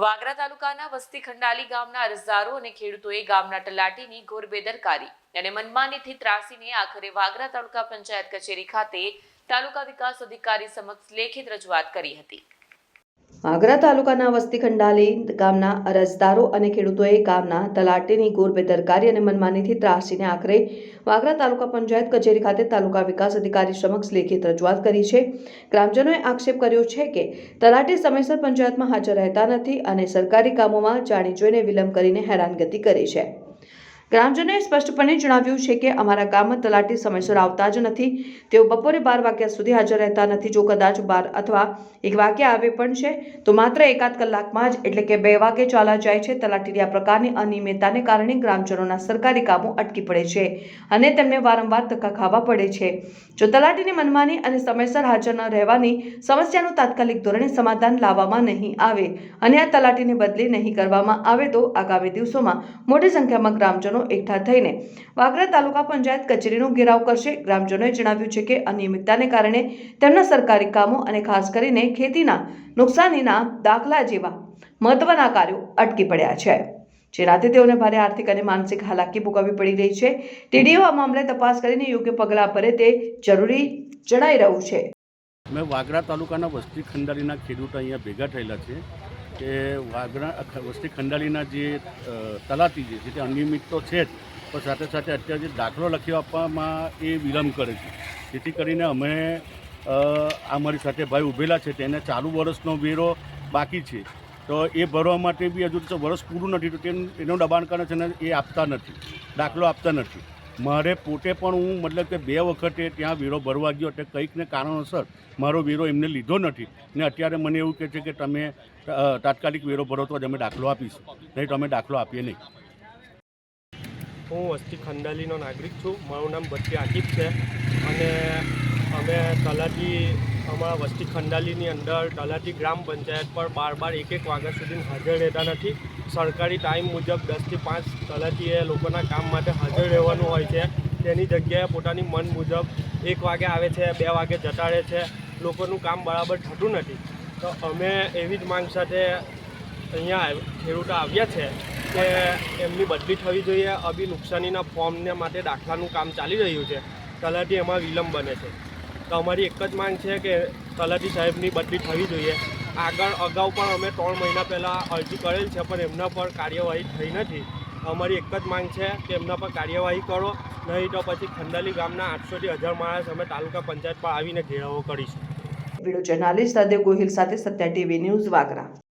વાગરા તાલુકાના વસ્તી ખંડાલી ગામના અરજદારો અને ખેડૂતોએ ગામના તલાટીની ઘોર બેદરકારી અને મનમાનીથી ત્રાસીને આખરે વાગરા તાલુકા પંચાયત કચેરી ખાતે તાલુકા વિકાસ અધિકારી સમક્ષ લેખિત રજૂઆત કરી હતી. આગ્રા તાલુકાના વસ્તી ખંડાલી ગામના અરજદારો અને ખેડૂતોએ ગામના તલાટીની ગોર બેદરકારી અને મનમાનીથી ત્રાસીને આખરે વાગરા તાલુકા પંચાયત કચેરી ખાતે તાલુકા વિકાસ અધિકારી સમક્ષ લેખિત રજૂઆત કરી છે. ગ્રામજનોએ આક્ષેપ કર્યો છે કે તલાટી સમયસર પંચાયતમાં હાજર રહેતા નથી અને સરકારી કામોમાં જાણી જોઈને વિલંબ કરીને હેરાનગતિ કરી છે. ગ્રામજનોએ સ્પષ્ટપણે જણાવ્યું છે કે અમારા ગામમાં તલાટી સમયસર આવતા જ નથી. તેઓ બપોરે બાર વાગ્યા સુધી હાજર રહેતા નથી. જો કદાચ બાર અથવા એક વાગ્યે આવે પણ છે, તો માત્ર એકાદ કલાકમાં જ, એટલે કે બે વાગે ચાલા જાય છે. તલાટીની આ પ્રકારની અનિયમિતતાને કારણે ગ્રામજનોના સરકારી કામો અટકી પડે છે અને તેમને વારંવાર ધક્કા ખાવા પડે છે. જો તલાટીની મનમાની અને સમયસર હાજર ન રહેવાની સમસ્યાનું તાત્કાલિક ધોરણે સમાધાન લાવવામાં નહીં આવે અને આ તલાટીને બદલી નહીં કરવામાં આવે તો આગામી દિવસોમાં મોટી સંખ્યામાં ગ્રામજનો એકઠા થઈને વાગરા તાલુકા પંચાયત કચેરીનો ઘેરાવ કરશે. ગ્રામજનોએ જણાવ્યું છે કે અનિયમિતતાને કારણે તેમના સરકારી કામો અને ખાસ કરીને ખેતીના નુકસાનીના દાખલા જેવા મહત્વના કાર્યો અટકી પડ્યા છે. જેનાથી તેઓને ભારે આર્થિક અને માનસિક હાલાકી ભોગવવી પડી રહી છે. ટીડીઓ આ મામલે તપાસ કરીને યોગ્ય પગલાં ભરે તે જરૂરી જણાઈ રહ્યું છે. મેં વાગરા તાલુકાના વસ્તી ખંડાલીના ખેડૂતો અહીંયા ભેગા થયેલા છે. કે વાગરા વસ્તી ખંડાળીના જે તલાટી જે છે તે અનિયમિત તો છે જ, પણ સાથે સાથે અત્યારે જે દાખલો લખી આપવામાં એ વિલંબ કરે છે. જેથી કરીને અમે આ મારી સાથે ભાઈ ઊભેલા છે, તેને ચાલુ વર્ષનો વેરો બાકી છે. તો એ ભરવા માટે બી હજુ વર્ષ પૂરું નથી, તો તેનું એનું દબાણ કરે છે ને એ આપતા નથી, દાખલો આપતા નથી. મારે પોતે પણ હું મતલબ કે બે વખતે ત્યાં વીરો ભરવા ગયો એટલે કંઈક ને કારણોસર મારો વીરો એમને લીધો નથી. ને અત્યારે મને એવું કહે છે કે તમે તાત્કાલિક વેરો ભરો તો જ અમે દાખલો આપીશું. નહીં તો અમે દાખલો આપીએ નહીં. હું વસ્તી ખંડાલીનો નાગરિક છું. મારું નામ ભટ્ટી આકિબ છે. અને અમે તલાટી અમારા વસ્તી ખંડાલીની અંદર તલાટી ગ્રામ પંચાયત પર બાર બાર એક એક વાગ્યા સુધી હાજર રહેતા નથી. સરકારી ટાઈમ મુજબ દસથી પાંચ તલાટીએ લોકોના કામ માટે હાજર રહેવાનું હોય છે. તેની જગ્યાએ પોતાની મન મુજબ એક વાગે આવે છે, બે વાગે જતા રહે છે. લોકોનું કામ બરાબર થતું નથી. તો અમે એવી જ માંગ સાથે અહીંયા ખેડૂતો આવ્યા છે કે એમની બદલી થવી જોઈએ. અભી નુકસાનીના ફોર્મને માટે દાખલાનું કામ ચાલી રહ્યું છે. તલાટી એમાં વિલંબ બને છે. તો અમારી એક જ માંગ છે કે તલાટી સાહેબની બદલી થવી જોઈએ. આગળ અગાઉ પણ અમે ત્રણ મહિના પહેલાં અરજી કરેલ છે, પણ એમના પર કાર્યવાહી થઈ નથી. અમારી એક જ માંગ છે કે એમના પર કાર્યવાહી કરો, નહીં તો પછી ખંડાલી ગામના આઠસોથી હજાર માણસ અમે તાલુકા પંચાયત પર આવીને ઘેરાવો કરીશું. વીડિયો જર્નાલિસ્ટ સાથે ગોહિલ સાથે સત્યા ટીવી ન્યૂઝ વાગરા.